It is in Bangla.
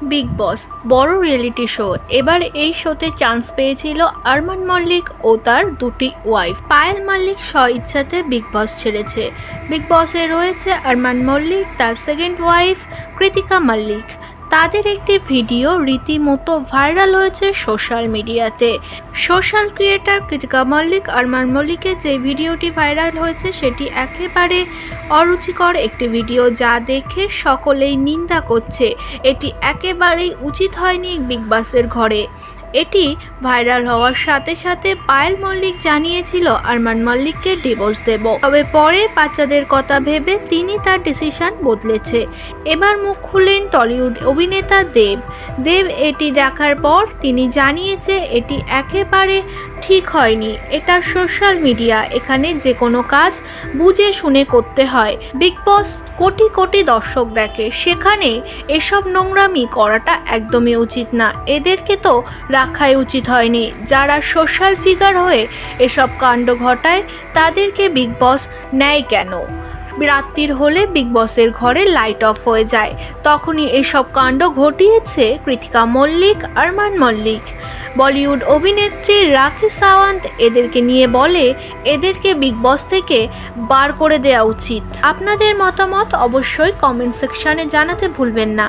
বিগ বস বড় রিয়েলিটি শো এবার এই শোতে চান্স পেয়েছিল আরমান মল্লিক ও তার দুটি ওয়াইফ পায়েল মল্লিক স্ব ইচ্ছাতে বিগ বস ছেড়েছে। বিগ বসে রয়েছে আরমান মল্লিক, তার সেকেন্ড ওয়াইফ কৃতিকা মল্লিক। তাদের একটি ভিডিও রীতিমতো ভাইরাল হয়েছে সোশ্যাল মিডিয়াতে। সোশ্যাল ক্রিয়েটার কৃতিকা মল্লিক, আরমান মল্লিকের যে ভিডিওটি ভাইরাল হয়েছে সেটি একেবারে অরুচিকর একটি ভিডিও যা দেখে সকলেই নিন্দা করছে। এটি একেবারেই উচিত হয়নি বিগ বাসের ঘরে। এটি ভাইরাল হওয়ার সাথে সাথে পায়েল মল্লিক জানিয়েছিল আরমান মল্লিককে ডিভোর্স দেব। তবে পরে বাচ্চাদের কথা ভেবে তিনি তার ডিসিশন বদলেছে। এবার মুখ খুললেন টলিউড অভিনেতা দেব। দেব এটি দেখার পর তিনি জানিয়েছে এটি একেবারে ঠিক হয়নি। এটা সোশ্যাল মিডিয়া। এখানে যে কোনো কাজ বুঝে শুনে করতে হয়। বিগ বস কোটি কোটি দর্শক দেখে। সেখানে এসব নোংরামি করাটা একদমই উচিত না। এদেরকে তো রাখাই উচিত হয়নি। যারা সোশ্যাল ফিগার হয়ে এসব কাণ্ড ঘটায়, তাদেরকে বিগ বস নেয় কেন? রাত্রির হলে বিগ বসের ঘরে লাইট অফ হয়ে যায়। তখনই এসব কাণ্ড ঘটিয়েছে কৃতিকা মল্লিক, আরমান মল্লিক। বলিউড অভিনেত্রী রাখি সাওয়ান্ত এদেরকে নিয়ে বলে, এদেরকে বিগ বস থেকে বার করে দেওয়া উচিত। আপনাদের মতামত অবশ্যই কমেন্ট সেকশনে জানাতে ভুলবেন না।